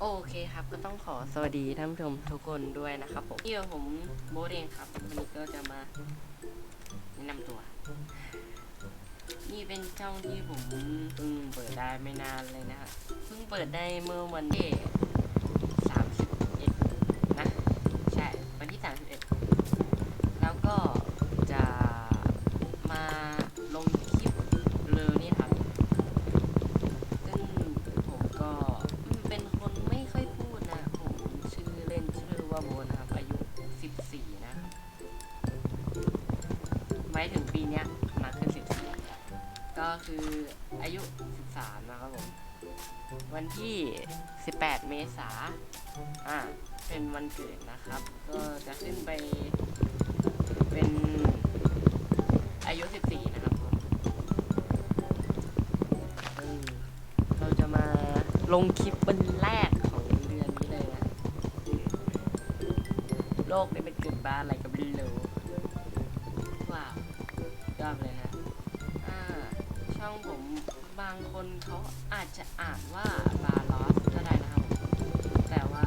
โอเคครับ ก็ต้องขอสวัสดีท่านผู้ชมทุกคนด้วยนะครับผมนี่ผมโบทเองครับ วันนี้ก็จะมาแนะนำตัว นี่เป็นช่องที่ผมเพิ่งเปิดได้ไม่นานเลยนะฮะเพิ่งเปิดได้เมื่อวันที่31นะ ใช่ วันที่31แล้วก็ หมายถึงปีเนี้ยมาขึ้น14ก็คืออายุ 13 นะครับผม วันที่ 18 เมษาอ่า เป็นวันเกิดนะครับ ก็จะขึ้นไปเป็นอายุ 14 นะครับผมเราจะมาลงคลิปวันแรกของเดือนนี้เลยนะ โลกได้เป็นเกิดบ้านอะไรกับไม่รู้ว้าว ยอดเลยฮะอ่าช่องผมบางคนเขาอาจจะอ่านว่าบาลอสก็ได้นะครับผมแต่ว่า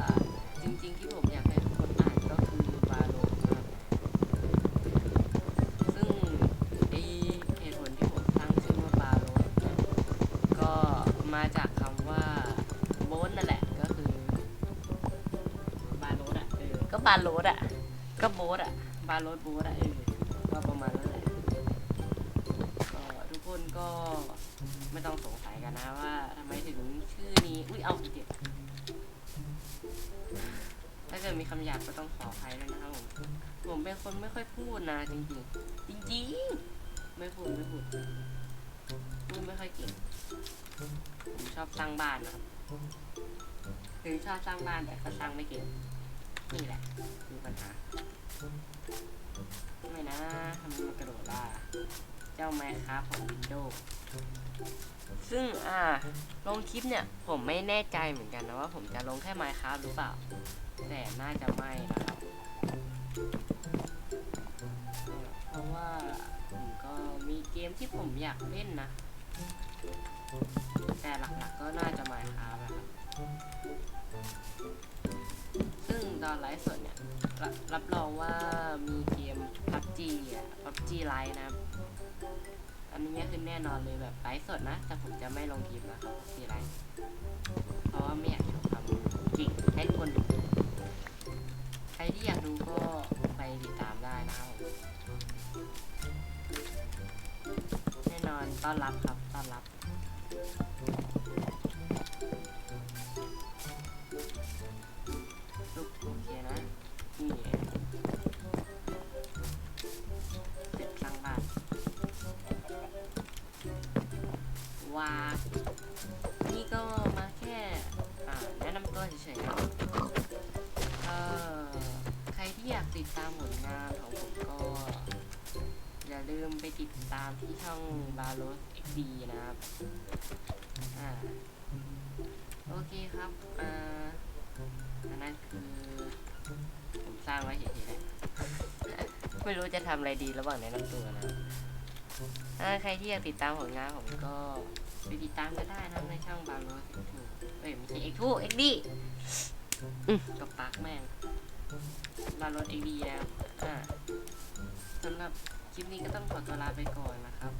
จริงๆที่ผมอยากให้ทุกคนอ่านก็คือบาโลนะครับซึ่งไอเหตุผลที่ผมตั้งชื่อว่าบาโลสเนี่ยก็มาจากคำว่าโบนนั่นแหละก็คือบาโรดอะเออก็บาโรดอะก็โบสอะบาโรดโบสอะเออก็ประมาณนั้นแหละก็ทุก คนก็ไม่ต้องสงสัยกันนะว่าทำไมถึงชื่อนี้ อุ้ยเอาเจ็บถ้าเกิดมีคำหยาบก็ต้องขออภัยด้วยนะครับผมผมเป็นคนไม่ค่อยพูดนะจริงๆ จริงๆ ไม่พูดไม่พูดพูดไม่ค่อยเก่งผมชอบสร้างบ้านนะครับถึงชอบสร้างบ้านแต่ก็สร้างไม่เก่งนี่แหละมีปัญหาไม่นะทำไมมันกระโดดล่ะ จ้าไมค์ครับของ Windows ซึ่งอ่าลงคลิปเนี่ย ผมไม่แน่ใจเหมือนกันนะว่าผมจะลงแค่ Minecraft หรือเปล่า แต่น่าจะไม่นะครับ เพราะว่าผมก็มีเกมที่ผมอยากเล่นนะ แต่หลักๆก็น่าจะมาครับนะครับ ซึ่งตอนไลฟ์สดเนี่ยรรับรองว่ามีเกม PUBG อะ PUBG ไลฟ์นะครับ อันนี้คือแน่นอนเลยแบบไลฟ์สดนะ แต่ผมจะไม่ลงคลิปนะสีไรเพราะว่าไม่อยากโชว์ความจริงให้ทุกคนดูใครที่อยากดูก็ไปติดตามได้นะครับแน่นอนต้อนรับครับต้อนรับ วา นี่ก็มาแค่แนะนำตัวเฉยๆนะเอ่อใครที่อยากติดตามผลงานของผมก็ อย่าลืมไปติดตามที่ช่องบาโรสเอ็กดีนะครับ อ่า โอเคครับอ่าอันนั้นคือผมสร้างไว้เฉยๆแหละไม่รู้จะทำอะไรดีระหว่างแนะนำตัวนะถ้าใครที่อยากติดตามผลงานผมก็ ไปติดตามก็ได้นะในช่องบาโรสเอ็กทูเอ้ยไม่ใช่เอ็กทูเอ็กดีอืมตบปากแม่งบาโรสเอ็กดีนะครับอ่าสำหรับคลิปนี้ก็ต้องขอตัวลาไปก่อนนะครับ